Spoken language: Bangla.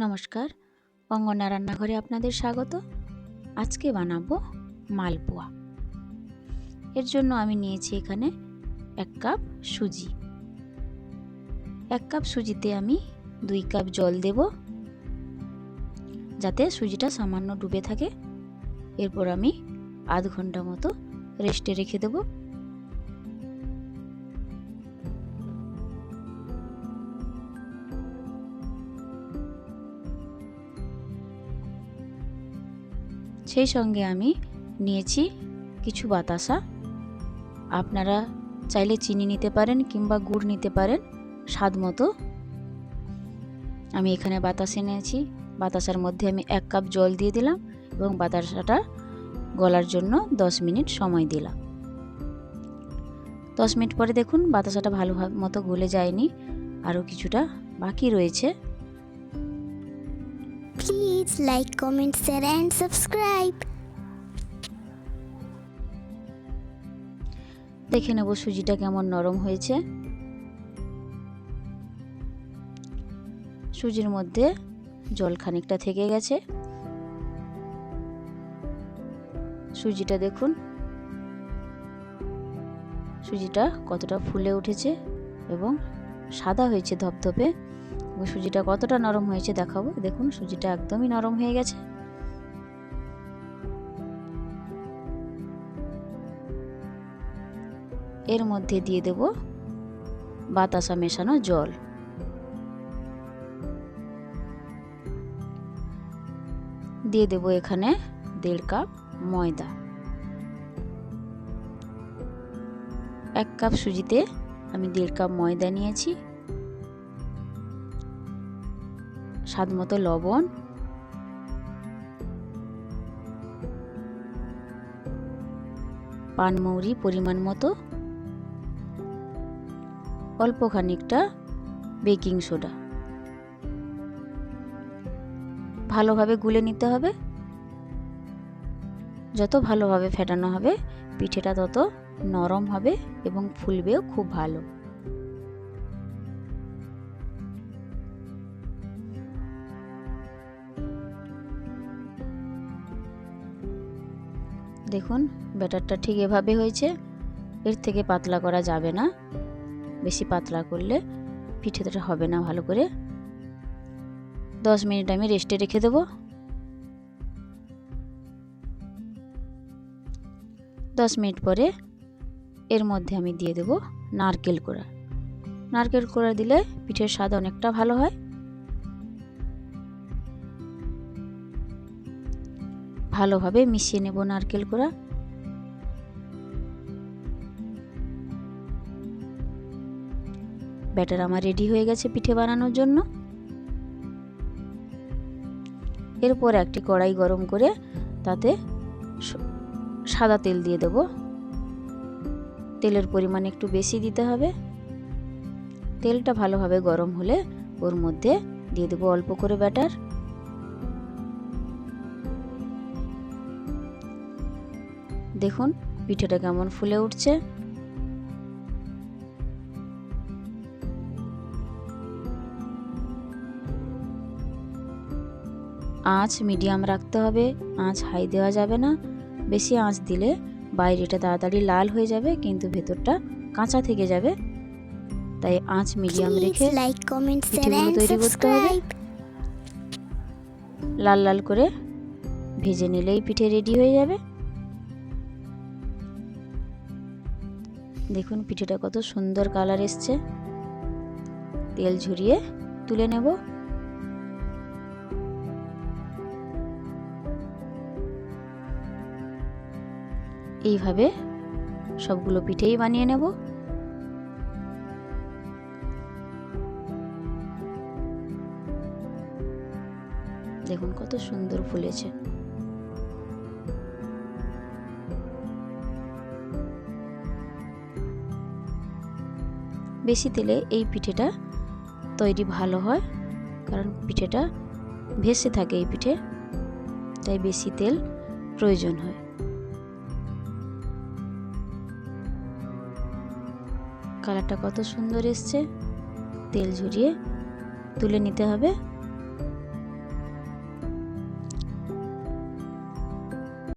নমস্কার। অঙ্গনা রান্নাঘরে আপনাদের স্বাগত। আজকে বানাবো মালপোয়া। এর জন্য আমি নিয়েছি এখানে এক কাপ সুজি। এক কাপ সুজিতে আমি দুই কাপ জল দেব, যাতে সুজিটা সামান্য ডুবে থাকে। এরপর আমি আধ ঘণ্টা মতো রেস্টে রেখে দেবো। সেই সঙ্গে আমি নিয়েছি কিছু বাতাসা। আপনারা চাইলে চিনি নিতে পারেন কিংবা গুড় নিতে পারেন, স্বাদ মতো। আমি এখানে বাতাসে নিয়েছি বাতাসার মধ্যে আমি এক কাপ জল দিয়ে দিলাম এবং বাতাসাটা গলার জন্য দশ মিনিট সময় দিলাম। দশ মিনিট পরে দেখুন বাতাসাটা ভালো মতো গলে যায়নি। আরও কিছুটা বাকি রয়েছে। Please like, comment, share, and subscribe. দেখে নেব সুজিটা কেমন নরম হয়েছে। সুজির মধ্যে জল খানিকটা থেকে গেছে। সুজিটা দেখুন। সুজিটা কতটা ফুলে উঠেছে এবং সাদা হয়েছে ধপধপে। সুজিটা কতটা নরম হয়েছে দেখাবো। দেখুন, সুজিটা একদমই নরম হয়ে গেছে। এর মধ্যে দিয়ে দেব বাতাসা মেশানো জল। দিয়ে দেব এখানে দেড় কাপ ময়দা। এক কাপ সুজিতে আমি দেড় কাপ ময়দা নিয়েছি, স্বাদ মতো লবণ পানমৌরি পরিমাণ মতো, অল্প খানিকটা বেকিং সোডা। ভালোভাবে গুলে নিতে হবে। যত ভালোভাবে ফেটানো হবে, পিঠেটা তত নরম হবে এবং ফুলবেও খুব ভালো। দেখুন, ব্যাটারটা ঠিক এভাবে হয়েছে। এর থেকে পাতলা করা যাবে না। বেশি পাতলা করলে পিঠেটা হবে না ভালো করে। দশ মিনিট আমি রেস্টে রেখে দেব। দশ মিনিট পরে এর মধ্যে আমি দিয়ে দেব নারকেল কোড়া। নারকেল কোড়া দিলে পিঠের স্বাদ অনেকটা ভালো হয়। ভালোভাবে মিশিয়ে নেব নারকেল কোড়া। ব্যাটার আমার রেডি হয়ে গেছে পিঠে বানানোর জন্য। এরপর একটি কড়াই গরম করে তাতে সাদা তেল দিয়ে দেব। তেলের পরিমাণ একটু বেশি দিতে হবে। তেলটা ভালোভাবে গরম হলে ওর মধ্যে দিয়ে দেবো অল্প করে ব্যাটার। দেখুন, পিঠেটা কেমন ফুলে উঠছে। আঁচ মিডিয়াম রাখতে হবে। আঁচ হাই দেওয়া যাবে না। বেশি আঁচ দিলে বাইরেটা তাড়াতাড়ি লাল হয়ে যাবে কিন্তু ভেতরটা কাঁচা থেকে যাবে। তাই আঁচ মিডিয়াম রেখে comment, share, পিঠেগুলো তৈরি করতে হবে। লাল লাল করে ভেজে নিলেই পিঠে রেডি হয়ে যাবে। দেখুন পিঠেটা কত সুন্দর কালার এসছে। তেল ঝরিয়ে তুলে নেব। এইভাবে সবগুলো পিঠেই বানিয়ে নেব। দেখুন কত সুন্দর ফুলেছে। বেশি তেলে এই পিঠেটা তৈরি ভালো হয়, কারণ পিঠেটা ভেসে থাকে এই পিঠে, তাই বেশি তেল প্রয়োজন হয়। কালারটা কত সুন্দর এসছে। তেল ঝরিয়ে তুলে নিতে হবে।